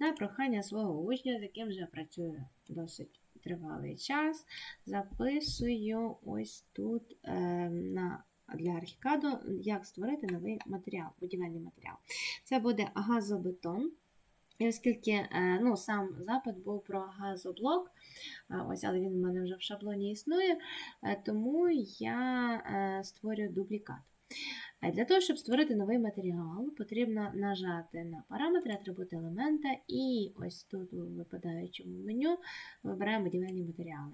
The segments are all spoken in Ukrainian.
на прохання свого учня, з яким вже працюю досить тривалий час, записую ось тут е, на, для архікаду, як створити новий матеріал, будівельний матеріал. Це буде газобетон. І оскільки е, ну, сам запит був про газоблок, е, ось, але він в мене вже в шаблоні існує, тому я створюю дублікат. Е, Для того, щоб створити новий матеріал, потрібно нажати на параметри атрибути елемента і ось тут у випадаючому меню вибираємо будівельні матеріали.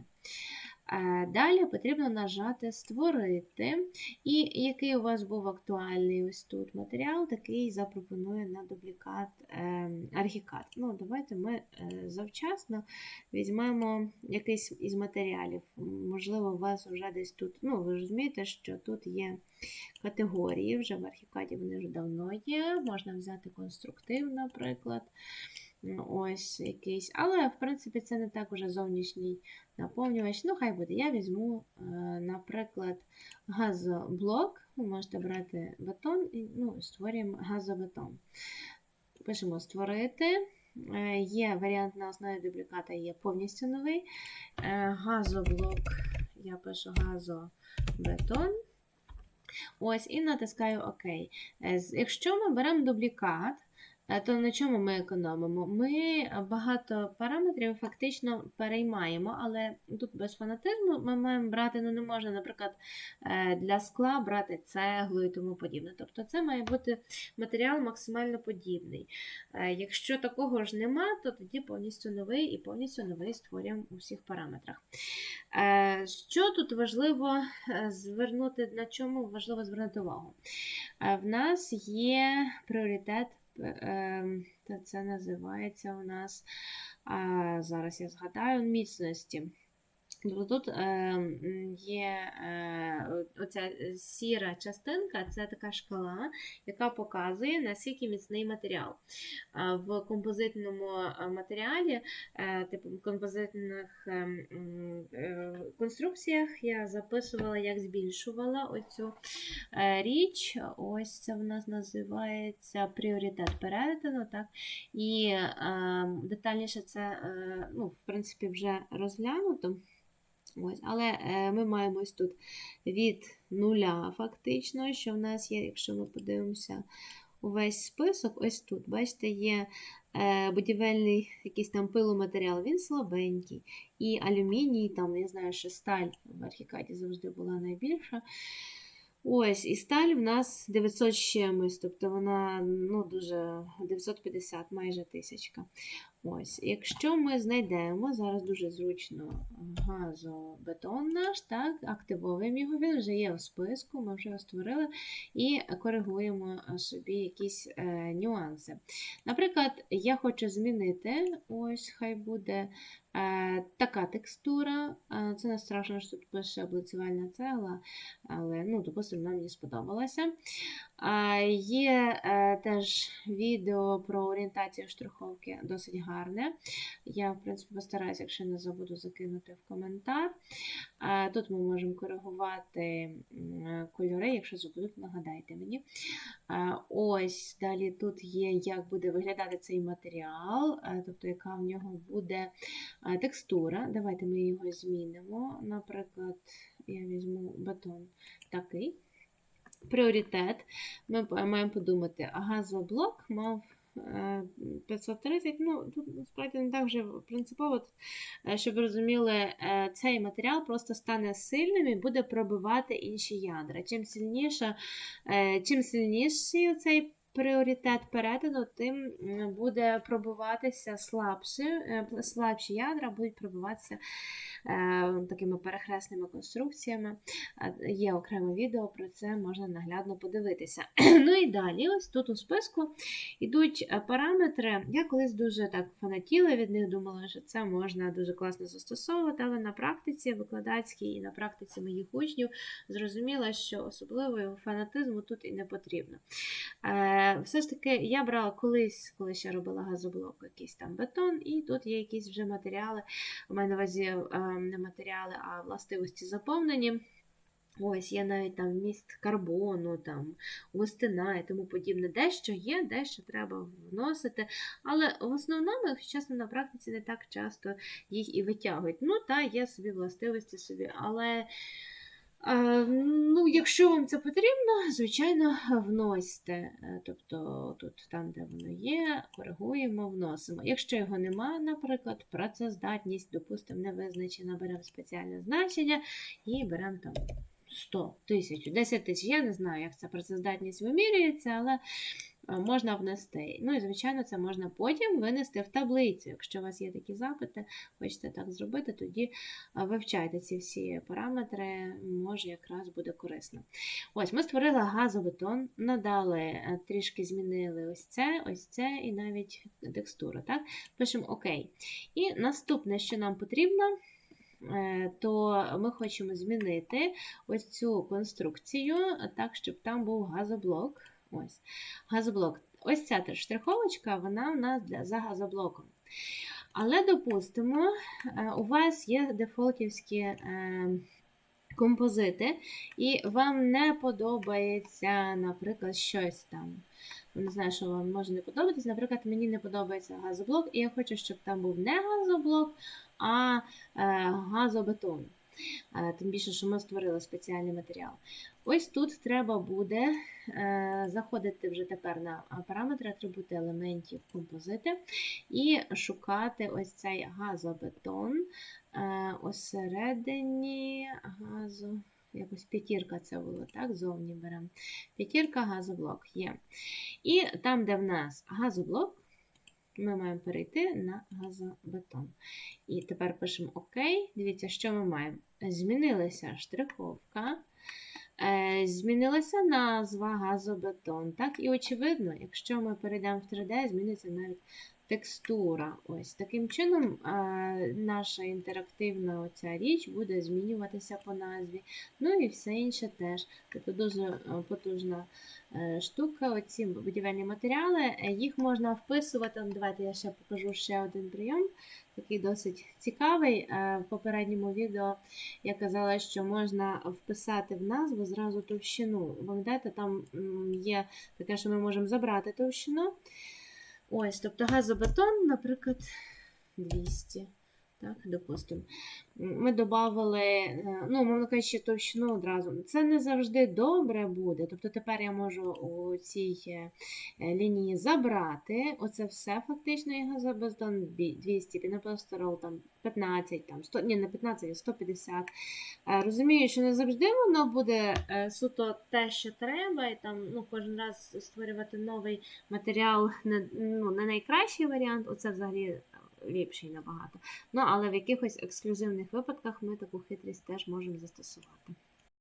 Е, Далі потрібно нажати Створити. І який у вас був актуальний ось тут матеріал, такий запропонує на дублікат е, архікад. Ну, Давайте ми е, завчасно візьмемо якийсь із матеріалів. Можливо, у вас вже десь тут, ну, ви розумієте, що тут є категорії, вже в архікаді вони вже давно є. Можна взяти конструктив, наприклад. Ось якийсь. Але, в принципі, це не так уже зовнішній наповнювач. Ну, хай буде. Я візьму, е, наприклад, газоблок. Ви можете брати бетон і ну, створюємо газобетон. Пишемо створити. Е, Є варіант на основі дубліката, є повністю новий. Е, Газоблок, я пишу газобетон. Ось, і натискаю ОК. Якщо ми беремо дублікат, то на чому ми економимо? Ми багато параметрів фактично переймаємо, але тут без фанатизму ми маємо брати, ну не можна, наприклад, е, для скла брати цеглу і тому подібне. Тобто це має бути матеріал максимально подібний. Е, Якщо такого ж нема, то тоді повністю новий і повністю новий створюємо у всіх параметрах. Е, Що тут важливо е, звернути, на чому важливо звернути увагу? Е, В нас є пріоритет, е, це називається у нас, зараз я згадаю, міцності. Тобто тут е, є е, оця сіра частинка, це така шкала, яка показує, наскільки міцний матеріал. В композитному е, матеріалі, типу композитних конструкціях я записувала, як збільшувала оцю річ. Ось це в нас називається пріоритет перетину. Так? І детальніше це, ну, в принципі, вже розглянуто. Ось, але е, ми маємо ось тут від нуля, фактично, що в нас є, якщо ми подивимося увесь список, ось тут, бачите, є е, будівельний якийсь там пиломатеріал, він слабенький. І алюміній, там, я знаю, що сталь в архікаді завжди була найбільша. Ось, і сталь в нас 900 з чимось, тобто вона ну, дуже 950, майже тисячка. Ось, якщо ми знайдемо, зараз дуже зручно газобетон наш, так, активовуємо його, він вже є в списку, ми вже його створили і коригуємо собі якісь е, нюанси. Наприклад, я хочу змінити, ось хай буде така текстура. Це не страшно, що тут пише облицювальна цегла, але ну, допустимо, нам мені сподобалося. А, Є е, теж відео про орієнтацію штриховки досить гарне. Я, в принципі, постараюся, якщо не забуду, закинути в коментар. Тут ми можемо коригувати кольори, якщо забудуть, нагадайте мені. Ось далі тут є, як буде виглядати цей матеріал, е, тобто яка в нього буде текстура. Давайте ми його змінимо. Наприклад, я візьму бетон такий пріоритет. Ми маємо подумати, а газоблок мав е, 530. Ну, тут насправді не так вже принципово, Е, щоб ви розуміли, е, цей матеріал просто стане сильним і буде пробивати інші ядра. Чим сильніше, е, чим сильніший цей пріоритет перетину, тим буде пробиватися слабші, е, слабші ядра будуть пробиватися е, такими перехресними конструкціями. Є окреме відео про це, можна наглядно подивитися. ну і далі, ось тут у списку йдуть е, параметри. Я колись дуже так фанатіла від них, думала, що це можна дуже класно застосовувати, але на практиці викладацькій і на практиці моїх учнів зрозуміла, що особливого фанатизму тут і не потрібно. Все ж таки, я брала колись, коли ще робила газоблок, якийсь там бетон, і тут є якісь вже матеріали. У мене на увазі е, не матеріали, а властивості заповнені. Ось, є навіть там вміст карбону, там, густина і тому подібне. Дещо є, дещо треба вносити. Але в основному, чесно, на практиці не так часто їх і витягують. Ну, та є собі властивості собі. Але ну, якщо вам це потрібно, звичайно, вносьте. Е, Тобто тут, там, де воно є, коригуємо, вносимо. Якщо його немає, наприклад, працездатність, допустимо, не визначена, беремо спеціальне значення і беремо там 100 тисяч, 10 тисяч. Я не знаю, як ця працездатність вимірюється, але можна внести. Ну і, звичайно, це можна потім винести в таблицю. Якщо у вас є такі запити, хочете так зробити, тоді е, вивчайте ці всі параметри, може якраз буде корисно. Ось, ми створили газобетон, надали, е, трішки змінили ось це, ось це і навіть текстуру. Так? Пишемо ОК. І наступне, що нам потрібно. е, То ми хочемо змінити ось цю конструкцію так, щоб там був газоблок. Ось, газоблок. Ось ця штриховочка, вона в нас для, за газоблоком. Але, допустимо, е, у вас є дефолтівські е, композити, і вам не подобається, наприклад, щось там. Ну, Не знаю, що вам може не подобатись. Наприклад, мені не подобається газоблок, і я хочу, щоб там був не газоблок, а е, газобетон. Е, Тим більше, що ми створили спеціальний матеріал. Ось тут треба буде е, заходити вже тепер на параметри атрибути елементів композити і шукати ось цей газобетон е, осередині газу. Якось п'ятірка це було, так? Зовні беремо. П'ятірка газоблок є. І там, де в нас газоблок, ми маємо перейти на газобетон. І тепер пишемо ОК. Дивіться, що ми маємо. Змінилася штриховка, е, змінилася назва газобетон. Так? І очевидно, якщо ми перейдемо в 3D, зміниться навіть текстура. Ось Таким чином, е, наша інтерактивна оця річ буде змінюватися по назві. Ну і все інше теж. Тобто дуже е, потужна е, штука. Оці будівельні матеріали, їх можна вписувати. Давайте я ще покажу ще один прийом, такий досить цікавий. В попередньому відео я казала, що можна вписати в назву зразу товщину. Пам'ятаєте, там є таке, що ми можемо забрати товщину. Ось, тобто газобетон, наприклад, 200. Так, допустимо. Ми додали, ну, мовно кажучи, товщину одразу. Це не завжди добре буде. Тобто тепер я можу у цій е, лінії забрати. Оце все фактично і газобетон 200, пінопластирол там 15, там 100, ні, не 15, а 150. Е, Розумію, що не завжди воно буде е, суто те, що треба, і там ну, кожен раз створювати новий матеріал не, ну, не найкращий варіант. Оце взагалі ліпший набагато. Ну, але в якихось ексклюзивних випадках ми таку хитрість теж можемо застосувати.